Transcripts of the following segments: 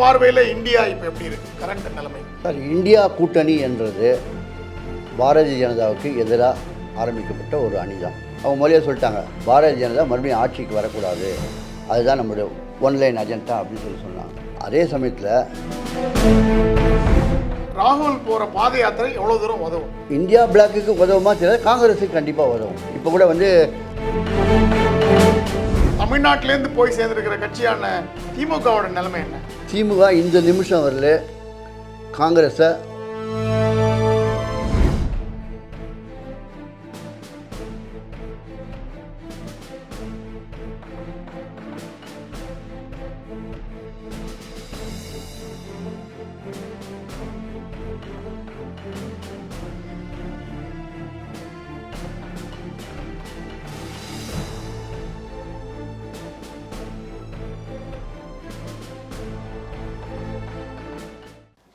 பார்வையில் இந்தியா இப்போ எப்படி இருக்கு? கரண்ட் நிலைமை. சார் இந்தியா கூட்டணி என்றது பாரதிய ஜனதாவுக்கு எதிராக ஆரம்பிக்கப்பட்ட ஒரு அணி தான் அவங்க மொழியாக சொல்லிட்டாங்க பாரதிய ஜனதா மறுபடியும் ஆட்சிக்கு வரக்கூடாது. அதுதான் நம்மளுடைய ஒன்லைன் அஜெண்டா அப்படின்னு சொல்லி சொன்னாங்க. அதே சமயத்தில் ராகுல் போற பாத யாத்திரை எவ்வளவு தூரம் உதவும்? இந்தியா பிளாக்குக்கு உதவுமா தெரியல காங்கிரஸுக்கு கண்டிப்பாக உதவும். இப்போ கூட வந்து தமிழ்நாட்டிலேருந்து போய் சேர்ந்திருக்கிற கட்சியான திமுகவோட நிலைமை என்ன? திமுக இந்த நிமிஷம் வரல காங்கிரஸை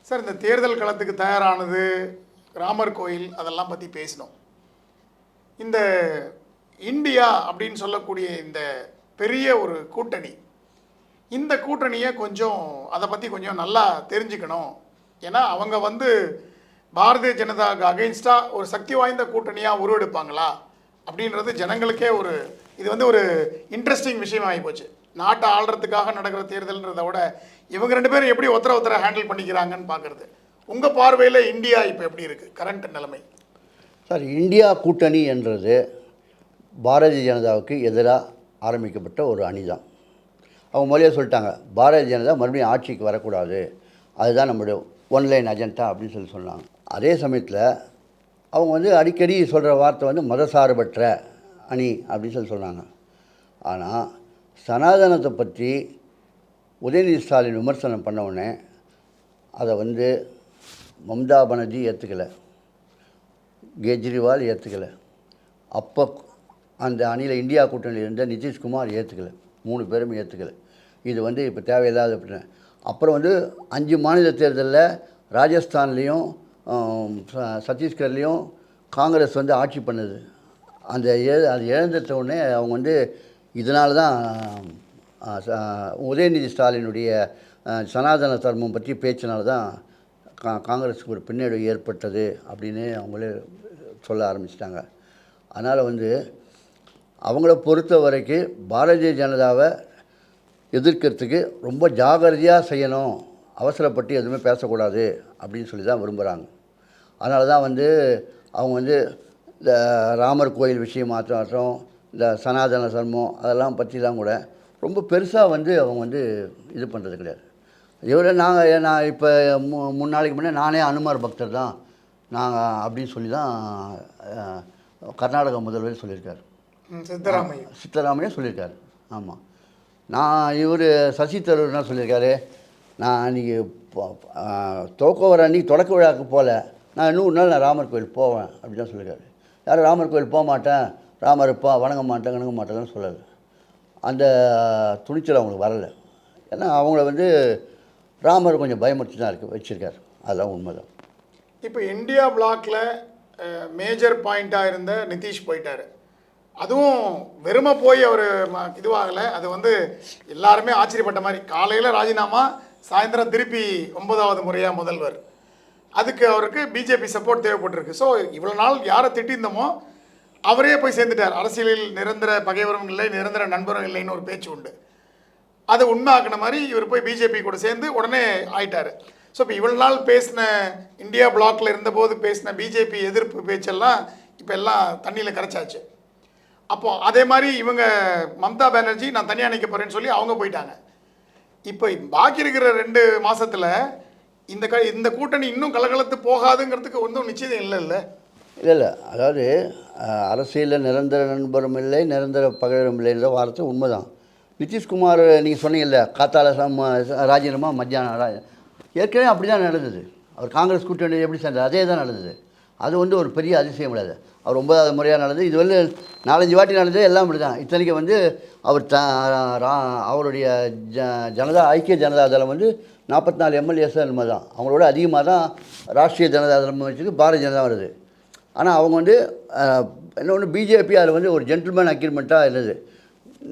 சார் இந்த தேர்தல் களத்துக்கு தயாரானது ராமர் கோயில் அதெல்லாம் பற்றி பேசினோம். இந்த இந்தியா அப்படின்னு சொல்லக்கூடிய இந்த பெரிய ஒரு கூட்டணி இந்த கூட்டணியை கொஞ்சம் அதை பற்றி கொஞ்சம் நல்லா தெரிஞ்சுக்கணும். ஏன்னா அவங்க வந்து பாரதிய ஜனதாவுக்கு அகைன்ஸ்டாக ஒரு சக்தி வாய்ந்த கூட்டணியாக உருவெடுப்பாங்களா? அப்படின்றது ஜனங்களுக்கே ஒரு இது வந்து ஒரு இன்ட்ரெஸ்டிங் விஷயம் போச்சு. நாட்டை ஆள்றதுக்காக நடக்கிற தேர்தல்ன்றதை விட இவங்க ரெண்டு பேரும் எப்படி ஒருத்தர ஒருத்தரை ஹேண்டில் பண்ணிக்கிறாங்கன்னு பார்க்குறது. உங்கள் பார்வையில் இந்தியா இப்போ எப்படி இருக்குது கரண்ட் நிலைமை. சார் இந்தியா கூட்டணி என்றது பாரதிய ஜனதாவுக்கு எதிராக ஆரம்பிக்கப்பட்ட ஒரு அணி தான் அவங்க மொழியாக சொல்லிட்டாங்க பாரதிய ஜனதா மறுபடியும் ஆட்சிக்கு வரக்கூடாது. அதுதான் நம்மளுடைய ஒன்லைன் அஜெண்டா அப்படின்னு சொல்லி சொன்னாங்க. அதே சமயத்தில் அவங்க வந்து அடிக்கடி சொல்கிற வார்த்தை வந்து மதசார்பற்ற அணி அப்படின்னு சொல்லி சொன்னாங்க. ஆனால் சனாதனத்தை பற்றி உதயநிதி ஸ்டாலின் விமர்சனம் பண்ணவுடனே அதை வந்து மம்தா பானர்ஜி ஏற்றுக்கலை கெஜ்ரிவால் ஏற்றுக்கலை அப்போ அந்த அணியில் இந்தியா கூட்டணியில் இருந்த நிதிஷ்குமார் ஏற்றுக்கலை மூணு பேரும் ஏற்றுக்கலை இது வந்து இப்போ தேவையில்லாத பிரச்சனை. அப்புறம் வந்து அஞ்சு மாநில தேர்தலில் ராஜஸ்தான்லேயும் சத்தீஸ்கர்லேயும் காங்கிரஸ் வந்து ஆட்சி பண்ணுது. அந்த ஏ அது இழந்துட்ட உடனே அவங்க வந்து இதனால தான் உதயநிதி ஸ்டாலினுடைய சனாதன தர்மம் பற்றி பேச்சினால தான் கா காங்கிரஸுக்கு ஒரு பின்னடைவு ஏற்பட்டது அப்படின்னு அவங்களே சொல்ல ஆரம்பிச்சிட்டாங்க. அதனால் வந்து அவங்கள பொறுத்த வரைக்கும் பாரதிய ஜனதாவை எதிர்க்கிறதுக்கு ரொம்ப ஜாகிரதையாக செய்யணும். அவசரப்பட்டு எதுவுமே பேசக்கூடாது அப்படின்னு சொல்லி தான் விரும்புகிறாங்க அதனால தான் வந்து அவங்க வந்து இந்த ராமர் கோயில் விஷயம் மாற்றம் இந்த சனாதன தர்மம் அதெல்லாம் பற்றிலாம் கூட ரொம்ப பெருசாக வந்து அவங்க வந்து இது பண்ணுறது கிடையாது. இவரை நாங்கள் நான் இப்போ மூ மூணு நாளைக்கு முன்னே நானே அனுமார் பக்தர் தான். நாங்கள் அப்படின்னு சொல்லி தான் கர்நாடக முதல்வர் சொல்லியிருக்காரு. சித்தராமையா சித்தராமையா சொல்லியிருக்காரு. ஆமாம் நான் இவர் சசி தரூர் என்ன சொல்லியிருக்காரு. நான் அன்றைக்கி துவக்க அன்றைக்கி தொடக்க விழாவுக்கு போகல நான் இன்னும் ஒரு நாள் நான் ராமர் கோயில் போவேன் அப்படின்னு தான் சொல்லியிருக்காரு. யாரும் ராமர் கோயில் போக மாட்டேன். ராமர் இருப்பா வணங்க மாட்டேன் வணங்க மாட்டேன்னு சொல்லலை. அந்த துணிச்சல் அவங்களுக்கு வரலை. ஏன்னா அவங்கள வந்து ராமர் கொஞ்சம் பயமுறுத்தி தான் இருக்கு வச்சுருக்காரு. அதெல்லாம் உண்மைதான். இப்போ இந்தியா பிளாக்ல மேஜர் பாயிண்ட்டாக இருந்த நிதிஷ் போயிட்டார். அதுவும் வெறுமை போய் அவர் இதுவாகலை. அது வந்து எல்லாருமே ஆச்சரியப்பட்ட மாதிரி. காலையில் ராஜினாமா சாயந்தரம் திருப்பி ஒன்பதாவது முறையாக முதல்வர். அதுக்கு அவருக்கு பிஜேபி சப்போர்ட் தேவைப்பட்டிருக்கு. ஸோ இவ்வளோ நாள் யாரை திட்டிருந்தோமோ அவரே போய் சேர்ந்துட்டார். அரசியலில் நிரந்தர பகைவரும் இல்லை நிரந்தர நண்பரும் இல்லைன்னு ஒரு பேச்சு உண்டு. அதை உண்மையாக்குன மாதிரி இவர் போய் பிஜேபி கூட சேர்ந்து உடனே ஆயிட்டார். ஸோ இப்போ இவ்வளோ நாள் பேசின இந்தியா பிளாக்ல இருந்தபோது பேசின பிஜேபி எதிர்ப்பு பேச்செல்லாம் இப்போ எல்லாம் தண்ணியில் கரைச்சாச்சு. அப்போ அதே மாதிரி இவங்க மம்தா பானர்ஜி நான் தனியாக நிற்க போகிறேன்னு சொல்லி அவங்க போயிட்டாங்க. இப்போ பாக்கி இருக்கிற ரெண்டு மாதத்தில் இந்த க இந்த கூட்டணி இன்னும் கலகலத்து போகாதுங்கிறதுக்கு ஒன்றும் நிச்சயம் இல்லை இல்லை இல்லை இல்லை அதாவது அரசியலில் நிரந்தர நண்பரும் இல்லை நிரந்தர பகைவரும் இல்லைன்ற வார்த்தை உண்மைதான். நிதிஷ்குமார் நீங்கள் சொன்னீங்கல்ல காத்தால சம ராஜினாமா மத்தியானம் ஏற்கனவே அப்படி தான் நடந்தது. அவர் காங்கிரஸ் கூட்டணி எப்படி சேர்ந்தார் அதே தான் நடந்தது. அது வந்து ஒரு பெரிய அதிசயம் கிடையாது அவர் ஒன்பதாவது முறையாக நடந்தது. இது வந்து நாலஞ்சு வாட்டி நடந்தது எல்லாம் இப்படி தான் இத்தனைக்கு வந்து அவர் த ரா- அவருடைய ஜ ஜனதா ஐக்கிய ஜனதா தளம் வந்து நாற்பத்தி நாலு எம்எல்ஏஸ் தான் தான். அவங்களோட அதிகமாக தான் ராஷ்ட்ரிய ஜனதா தளம் வச்சுருக்கு பாரதிய ஜனதா வருது. ஆனால் அவங்க வந்து இன்னொன்று பிஜேபி அதில் வந்து ஒரு ஜென்டில்மேன் அக்ரிமெண்ட்டாக இருந்தது.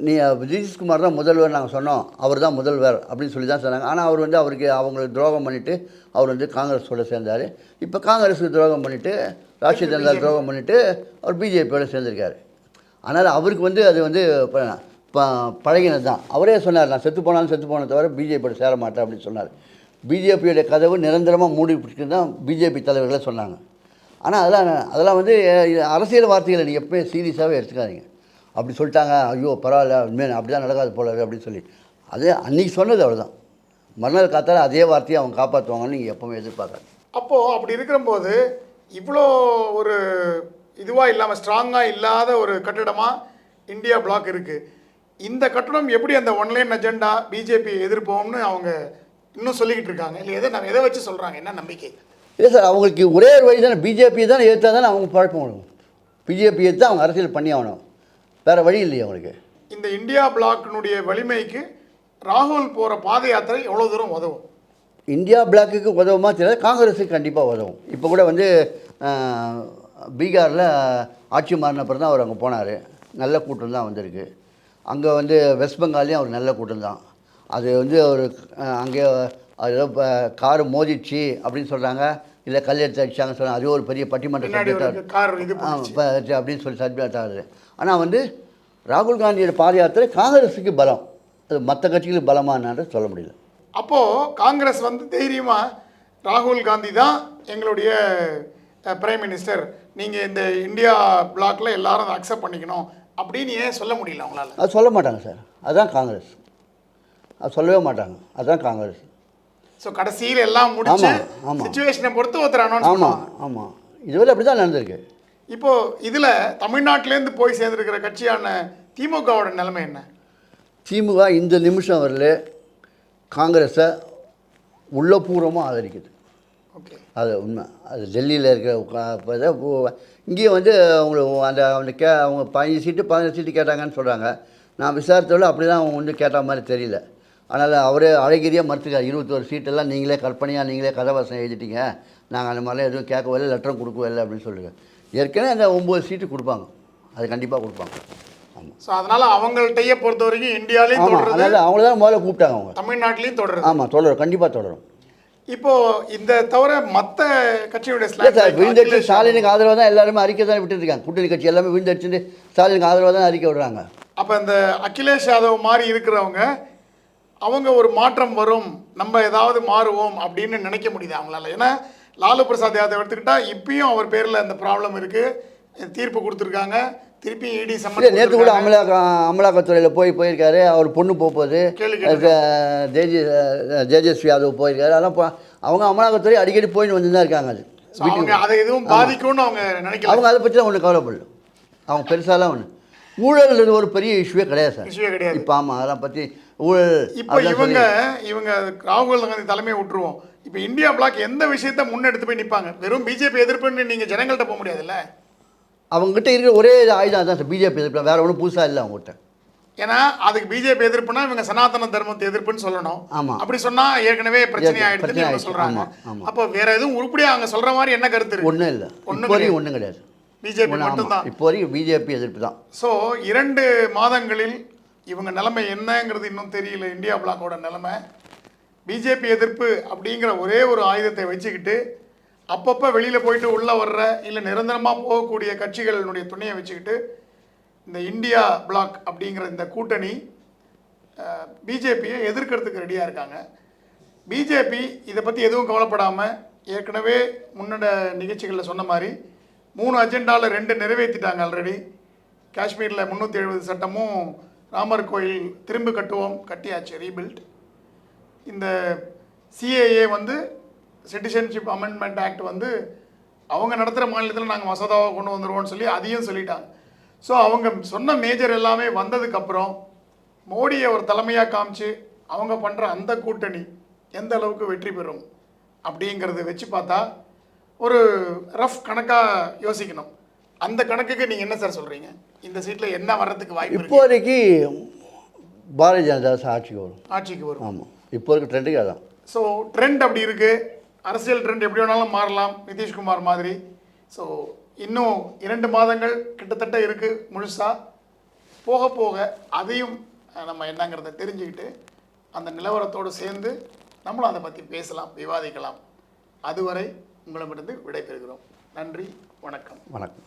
நீ நிதிஷ்குமார் தான் முதல்வர் நாங்கள் சொன்னோம். அவர் தான் முதல்வர் அப்படின்னு சொல்லி தான் சொன்னாங்க. ஆனால் அவர் வந்து அவருக்கு அவங்களுக்கு துரோகம் பண்ணிவிட்டு அவர் வந்து காங்கிரஸோட சேர்ந்தார். இப்போ காங்கிரஸுக்கு துரோகம் பண்ணிவிட்டு ராஷ்ட்ரிய ஜனதா துரோகம் பண்ணிவிட்டு அவர் பிஜேபியோட சேர்ந்திருக்காரு. ஆனால் அவருக்கு வந்து அது வந்து பழகினது தான். அவரே சொன்னார் நான் செத்து போனாலும் செத்து போன தவிர பிஜேபியோட சேர மாட்டேன் அப்படின்னு சொன்னார். பிஜேபியோட கதவு நிரந்தரமாக மூடி பிடிச்சிட்டு தான் பிஜேபி தலைவர்களே சொன்னாங்க. ஆனால் அதெல்லாம் அதெல்லாம் வந்து அரசியல் வார்த்தைகளை நீங்கள் எப்போயும் சீரியஸாகவே எடுத்துக்காதீங்க. அப்படி சொல்லிட்டாங்க ஐயோ பரவாயில்ல உண்மையாக அப்படி தான் நடக்காது போல அப்படின்னு சொல்லி. அது அன்றைக்கி சொன்னது அவ்வளோதான் மறுநாள் காத்தால அதே வார்த்தையை அவங்க காப்பாற்றுவாங்கன்னு நீங்கள் எப்போவுமே எதிர்பார்க்காது அப்போது அப்படி இருக்கிறம்போது இவ்வளோ ஒரு இதுவாக இல்லாமல் ஸ்ட்ராங்காக இல்லாத ஒரு கட்டிடமாக இந்தியா பிளாக் இருக்குது இந்த கட்டடம் எப்படி அந்த ஒன்லைன் அஜெண்டா பிஜேபி எதிர்ப்போம்னு அவங்க இன்னும் சொல்லிக்கிட்டு இருக்காங்க. இல்லை எதை நம்ம எதை வச்சு சொல்கிறாங்க என்ன நம்பிக்கை? இல்லை சார் அவங்களுக்கு ஒரே ஒரு வழி தானே. பிஜேபியை தானே ஏற்றா தானே அவங்க பழக்கம் வரும் பிஜேபி ஏற்று அவங்க அரசியல் பண்ணி ஆகணும். வேறு வழி இல்லையே அவங்களுக்கு. இந்த இந்தியா பிளாக்கினுடைய வலிமைக்கு ராகுல் போகிற பாத யாத்திரை எவ்வளோ தூரம் உதவும்? இந்தியா பிளாக்குக்கு உதவுமா தெரியல காங்கிரஸுக்கு கண்டிப்பாக உதவும். இப்போ கூட வந்து பீகாரில் ஆட்சி மாறின அப்புறம் தான் அவர் அங்கே போனார். நல்ல கூட்டம் தான் வந்திருக்கு. அங்கே வந்து வெஸ்ட் பெங்கால்லையும் அவர் நல்ல கூட்டம் தான். அது வந்து அவர் அங்கே அது ஏதோ காரு மோதிடுச்சு அப்படின்னு சொல்கிறாங்க இல்லை கல் எடுத்து அடிச்சாங்கன்னு சொன்னாங்க அது ஒரு பெரிய பட்டிமன்ற சப்ஜெக்டாக. இப்போ அப்படின்னு சொல்லி சப்ஜெக்ட் ஆகுது ஆனால் வந்து ராகுல் காந்தியோட பாத யாத்திரை காங்கிரஸுக்கு பலம். அது மற்ற கட்சிகளுக்கு பலமானான்னு சொல்ல முடியல. அப்போது காங்கிரஸ் வந்து தைரியமாக ராகுல் காந்தி தான் எங்களுடைய பிரைம் மினிஸ்டர். நீங்கள் இந்த இந்தியா பிளாக்ல எல்லாரும் அக்செப்ட் பண்ணிக்கணும் அப்படின்னு ஏன் சொல்ல முடியல அவங்களால? அது சொல்ல மாட்டாங்க சார். அதுதான் காங்கிரஸ். அது சொல்லவே மாட்டாங்க. அதுதான் காங்கிரஸ். ஸோ கடைசியில் எல்லாம் முடிச்சு. சுச்சுவேஷனை பொறுத்து ஒருத்தர் அனௌன்ஸ் ஆமாம் ஆமாம் இதுவரை அப்படி தான் நடந்திருக்கு. இப்போ இதில் தமிழ்நாட்டிலேருந்து போய் சேர்ந்துருக்கிற கட்சியான திமுகவோட நிலைமை என்ன? திமுக இந்த நிமிஷம் வரல. காங்கிரஸை உள்ளபூர்வமாக ஆதரிக்குது. ஓகே அது உண்மை. அது டெல்லியில் இருக்கிற இங்கேயும் வந்து அவங்களுக்கு அந்த அவங்க கே அவங்க பதினஞ்சு சீட்டு பதினஞ்சு சீட்டு கேட்டாங்கன்னு சொல்கிறாங்க நான் விசாரித்தவரை அப்படி தான் அவங்க வந்து கேட்ட மாதிரி தெரியல. அதனால் அவரே அழகிரியாக மறுத்துக்கார் இருபத்தோரு சீட்டெல்லாம் நீங்களே கற்பனையாக நீங்களே கதாவாசம் எழுதிட்டீங்க. நாங்கள் அந்த மாதிரிலாம் எதுவும் கேட்கவே இல்லை லெட்டரும் கொடுக்கவே இல்லை அப்படின்னு சொல்லுங்க ஏற்கனவே அந்த ஒம்பது சீட்டு கொடுப்பாங்க. அது கண்டிப்பாக கொடுப்பாங்க. ஆமாம் ஸோ அதனால அவங்கள்ட்டயே பொறுத்த வரைக்கும் இந்தியாலையும் ஆமாம் அதனால் அவங்கள தான் முதல்ல கூப்பிட்டாங்க அவங்க. தமிழ்நாட்டிலையும் தொடருது. ஆமாம் தொடரும். கண்டிப்பாக தொடரும். இப்போ இந்த தவிர மற்ற கட்சியுடைய விழுந்தடிச்சு ஸ்டாலினுக்கு ஆதரவாக தான் எல்லாருமே அறிக்கை தான் விட்டுருக்காங்க கூட்டணி கட்சி எல்லாமே விழுந்தடிச்சுட்டு ஸ்டாலினுக்கு ஆதரவாக தான் அறிக்கை விடுறாங்க. அப்போ இந்த அகிலேஷ் யாதவ் மாதிரி இருக்கிறவங்க அவங்க ஒரு மாற்றம் வரும் நம்ம ஏதாவது மாறுவோம் அப்படின்னு நினைக்க முடியுது அவங்களால. ஏன்னா லாலு பிரசாத் யாதவ் எடுத்துக்கிட்டா இப்பயும் அவர் பேரில் இந்த ப்ராப்ளம் இருக்குது தீர்ப்பு கொடுத்துருக்காங்க. திருப்பி இடி சம்மன் நேற்று கூட அமலாக்க அமலாக்கத்துறையில் போய் போயிருக்காரு. அவர் பொண்ணு போக போகுது தேஜஸ்வி யாதவ் போயிருக்காரு. அதெல்லாம் அவங்க அமலாக்கத்துறை அடிக்கடி போயிட்டு வந்து தான் இருக்காங்க அது. அவங்க அதை எதுவும் பாதிக்கும்னு அவங்க நினைக்கல. அவங்க அதை பற்றிலாம் ஒன்றும் கவலைப்படல. அவங்க பெருசாலாம் ஒன்று ஊழல்ன்றது ஒரு பெரிய இஷ்யூவே கிடையாது சார். கிடையாது. இப்போ ஆமாம் அதெல்லாம் பற்றி இப்போ இவங்க இவங்க ராகுல் காந்தி தலைமையை விட்டுருவோம். இப்போ இந்தியா பிளாக் எந்த விஷயத்த முன்னெடுத்து போய் நிற்பாங்க வெறும் பிஜேபி எதிர்ப்புன்னு நீங்கள் ஜனங்கள்கிட்ட போக முடியாதுல்ல? அவங்ககிட்ட இருக்கிற ஒரே ஆயுதம் சார். பிஜேபி எதிர்ப்பு வேறு ஒன்றும் புதுசாக இல்லை அவங்ககிட்ட. ஏன்னா அதுக்கு பிஜேபி எதிர்ப்புனா இவங்க சனாதன தர்மத்தை எதிர்ப்புன்னு சொல்லணும். அப்படி சொன்னா ஏற்கனவே பிரச்சனை ஆயிடுதுன்னு. சொல்றாங்க. ஆமா. அப்போ வேற எதுவும் உருப்படியா அவங்க சொல்ற மாதிரி என்ன கருத்து ஒன்றும் இல்லை. வரைக்கும் ஒன்றும் கிடையாது. பிஜேபி. மட்டும்தான். இப்போ வரைக்கும் பிஜேபி எதிர்ப்பு தான். ஸோ இரண்டு மாதங்களில் இவங்க நிலைமை என்னங்கிறது இன்னும் தெரியல. இந்தியா பிளாக்கோட நிலைமை. பிஜேபி எதிர்ப்பு அப்படிங்கிற ஒரே ஒரு ஆயுதத்தை வச்சுக்கிட்டு அப்பப்போ வெளியில் போயிட்டு உள்ளே வர்ற இல்லை நிரந்தரமாக போகக்கூடிய கட்சிகளினுடைய துணையை வச்சுக்கிட்டு இந்த இந்தியா பிளாக் அப்படிங்கிற இந்த கூட்டணி பிஜேபியை எதிர்க்கிறதுக்கு ரெடியாக இருக்காங்க. பிஜேபி இதை பற்றி எதுவும் கவலைப்படாமல் ஏற்கனவே முன்னட நிகழ்ச்சிகளில் சொன்ன மாதிரி மூணு அஜெண்டாவில் ரெண்டு நிறைவேற்றிட்டாங்க ஆல்ரெடி காஷ்மீரில் முந்நூற்றி எழுபது சட்டமும் ராமர் கோயில் திரும்ப கட்டுவோம் கட்டியாச்சு ரீபில்ட் இந்த சிஏஏ வந்து சிட்டிசன்ஷிப் அமெண்ட்மெண்ட் ஆக்ட் வந்து அவங்க நடத்துகிற மாநிலத்தில் நாங்கள் மசோதாவை கொண்டு வந்துடுவோம்னு சொல்லி அதையும் சொல்லிட்டாங்க. ஸோ அவங்க சொன்ன மேஜர் எல்லாமே வந்ததுக்கப்புறம் மோடியை ஒரு தலைமையாக காமிச்சு அவங்க பண்ணுற அந்த கூட்டணி எந்த அளவுக்கு வெற்றி பெறும் அப்படிங்கிறத வச்சு பார்த்தா ஒரு ரஃப் கணக்காக யோசிக்கணும். அந்த கணக்குக்கு நீங்கள் என்ன சார் சொல்கிறீங்க இந்த சீட்டில் என்ன வர்றதுக்கு வாய்ப்பு இப்போதைக்கு பாரதிய ஜனதா அரசு ஆட்சிக்கு வரும். ஆட்சிக்கு வரும். ஆமாம் இப்போ இருக்க ட்ரெண்டுக்கு அதான். ஸோ ட்ரெண்ட் அப்படி இருக்குது அரசியல் ட்ரெண்ட் எப்படி வேணாலும் மாறலாம். நிதிஷ்குமார் மாதிரி. ஸோ இன்னும் இரண்டு மாதங்கள் கிட்டத்தட்ட இருக்குது முழுசா. போக போக அதையும் நம்ம என்னங்கிறத தெரிஞ்சுக்கிட்டு அந்த நிலவரத்தோடு சேர்ந்து நம்மளும் அதை பற்றி பேசலாம் விவாதிக்கலாம். அதுவரை உங்களிடமிருந்து விடைபெறுகிறோம். நன்றி வணக்கம். வணக்கம்.